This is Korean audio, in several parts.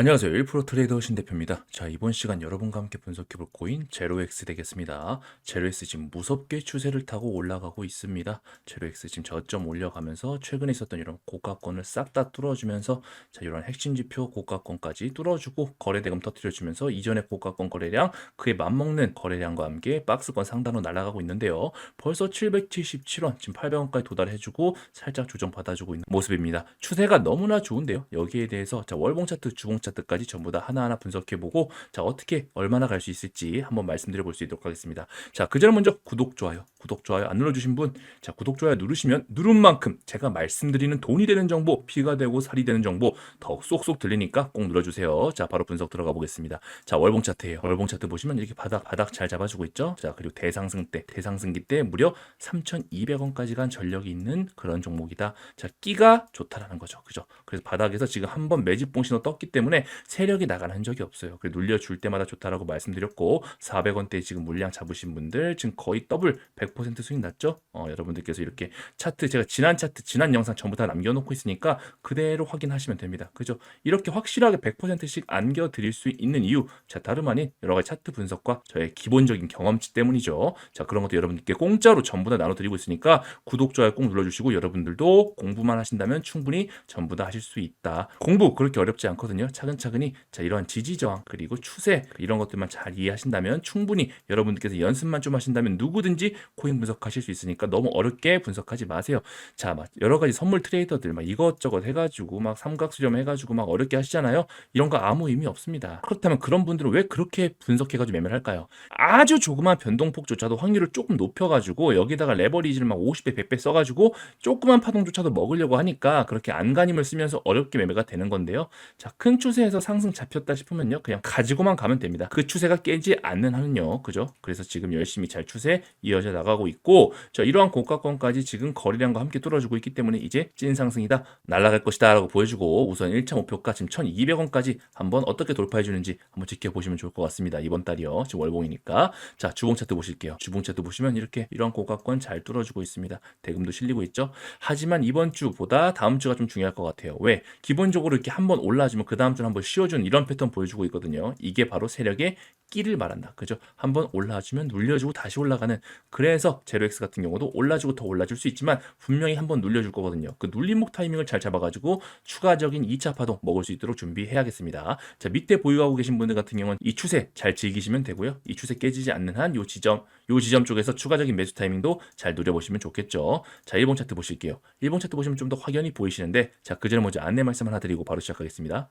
안녕하세요. 1프로 트레이더 신 대표입니다. 자, 이번 시간 여러분과 함께 분석해 볼 코인 제로엑스 되겠습니다. 제로엑스 지금 무섭게 추세를 타고 올라가고 있습니다. 제로엑스 지금 저점 올려가면서 최근에 있었던 이런 고가권을 싹 다 뚫어주면서 자, 이런 핵심 지표 고가권까지 뚫어주고 거래 대금 터트려 주면서 이전의 고가권 거래량 그에 맞먹는 거래량과 함께 박스권 상단으로 날아가고 있는데요. 벌써 777원, 지금 800원까지 도달해 주고 살짝 조정 받아 주고 있는 모습입니다. 추세가 너무나 좋은데요. 여기에 대해서 자, 월봉 차트, 주봉 차트 까지 전부 다 하나하나 분석해보고 자 어떻게 얼마나 갈 수 있을지 한번 말씀드려 볼 수 있도록 하겠습니다. 자 그 전에 먼저 구독 좋아요, 구독 좋아요 안 눌러주신 분, 자 구독 좋아요 누르시면 누른 만큼 제가 말씀드리는 돈이 되는 정보, 피가 되고 살이 되는 정보 더욱 쏙쏙 들리니까 꼭 눌러주세요. 자 바로 분석 들어가 보겠습니다. 자 월봉 차트예요. 월봉 차트 보시면 이렇게 바닥 바닥 잘 잡아주고 있죠. 자 그리고 대상승 때 대상승기 때 무려 3,200원까지 간 전력이 있는 그런 종목이다. 자 끼가 좋다라는 거죠. 그죠? 그래서 바닥에서 지금 한번 매집봉 신호 떴기 때문에 세력이 나가는 흔적이 없어요. 그래 눌려줄 때마다 좋다라고 말씀드렸고 400원대 지금 물량 잡으신 분들 지금 거의 더블 100% 수익 났죠? 어, 여러분들께서 이렇게 차트 제가 지난 차트 지난 영상 전부 다 남겨놓고 있으니까 그대로 확인하시면 됩니다. 그죠? 이렇게 확실하게 100%씩 안겨드릴 수 있는 이유 자 다름 아닌 여러 가지 차트 분석과 저의 기본적인 경험치 때문이죠. 자 그런 것도 여러분들께 공짜로 전부 다 나눠드리고 있으니까 구독 좋아요 꼭 눌러주시고 여러분들도 공부만 하신다면 충분히 전부 다 하실 수 있다. 공부 그렇게 어렵지 않거든요. 차근차근히 자 이러한 지지 저항 그리고 추세 이런 것들만 잘 이해하신다면 충분히 여러분들께서 연습만 좀 하신다면 누구든지 코인 분석하실 수 있으니까 너무 어렵게 분석하지 마세요. 자, 막 여러 가지 선물 트레이더들 막 이것저것 해가지고 막 삼각수렴 해가지고 막 어렵게 하시잖아요. 이런 거 아무 의미 없습니다. 그렇다면 그런 분들은 왜 그렇게 분석해가지고 매매를 할까요? 아주 조그만 변동폭조차도 확률을 조금 높여가지고 여기다가 레버리지를 막 50배, 100배 써가지고 조그만 파동조차도 먹으려고 하니까 그렇게 안간힘을 쓰면서 어렵게 매매가 되는 건데요. 자, 큰 추세 에서 상승 잡혔다 싶으면요. 그냥 가지고만 가면 됩니다. 그 추세가 깨지 않는 한은요. 그죠? 그래서 지금 열심히 잘 추세 이어져 나가고 있고 자, 이러한 고가권까지 지금 거래량과 함께 뚫어주고 있기 때문에 이제 찐 상승이다. 날아갈 것이다 라고 보여주고 우선 1차 목표가 지금 1200원까지 한번 어떻게 돌파해 주는지 한번 지켜보시면 좋을 것 같습니다. 이번 달이요. 지금 월봉이니까. 자, 주봉 차트 보실게요. 주봉 차트 보시면 이렇게 이러한 고가권 잘 뚫어주고 있습니다. 대금도 실리고 있죠. 하지만 이번 주보다 다음 주가 좀 중요할 것 같아요. 왜? 기본적으로 이렇게 한번 올라주면 그 다음 주는 한번 쉬어주는 이런 패턴 보여주고 있거든요. 이게 바로 세력의 끼를 말한다. 그죠? 한번 올라주면 눌려주고 다시 올라가는 그래서 제로엑스 같은 경우도 올라주고 더 올라줄 수 있지만 분명히 한번 눌려줄 거거든요. 그 눌림목 타이밍을 잘 잡아가지고 추가적인 2차 파동 먹을 수 있도록 준비해야겠습니다. 자 밑에 보유하고 계신 분들 같은 경우는 이 추세 잘 즐기시면 되고요. 이 추세 깨지지 않는 한 요 지점 요 지점 쪽에서 추가적인 매수 타이밍도 잘 누려보시면 좋겠죠. 자 일본 차트 보실게요. 일본 차트 보시면 좀 더 확연히 보이시는데 자 그 전에 먼저 안내 말씀 하나 드리고 바로 시작하겠습니다.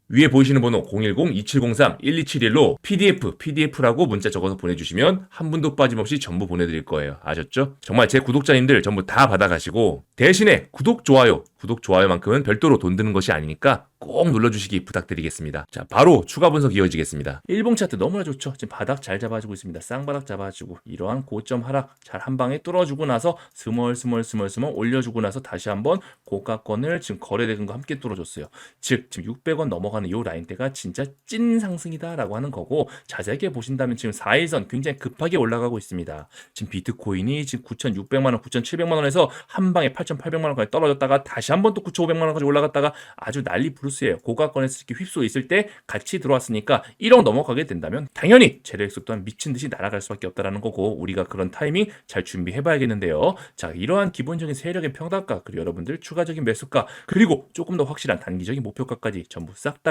위에 보이시는 번호 010-2703-1271로 PDF, PDF라고 문자 적어서 보내주시면 한 분도 빠짐없이 전부 보내드릴 거예요. 아셨죠? 정말 제 구독자님들 전부 다 받아가시고 대신에 구독, 좋아요, 구독, 좋아요만큼은 별도로 돈 드는 것이 아니니까 꼭 눌러주시기 부탁드리겠습니다. 자, 바로 추가 분석 이어지겠습니다. 일봉 차트 너무나 좋죠. 지금 바닥 잘 잡아주고 있습니다. 쌍바닥 잡아주고 이러한 고점 하락 잘 한 방에 뚫어주고 나서 스멀 스멀 스멀 스멀 올려주고 나서 다시 한번 고가권을 지금 거래대금과 함께 뚫어줬어요. 즉 지금 600원 넘어가는 이 라인대가 진짜 찐 상승이다라고 하는 거고 자세하게 보신다면 지금 4일선 굉장히 급하게 올라가고 있습니다. 지금 비트코인이 지금 9,600만 원, 9,700만 원에서 한 방에 8,800만 원까지 떨어졌다가 다시 한 번 또 9,500만 원까지 올라갔다가 아주 난리 브루스예요. 고가권에서 이렇게 휩쓸고 있을 때 같이 들어왔으니까 1억 넘어가게 된다면 당연히 재료액수 또한 미친 듯이 날아갈 수밖에 없다라는 거고 우리가 그런 타이밍 잘 준비해봐야겠는데요. 자 이러한 기본적인 세력의 평단가 그리고 여러분들 추가적인 매수가 그리고 조금 더 확실한 단기적인 목표가까지 전부 싹 다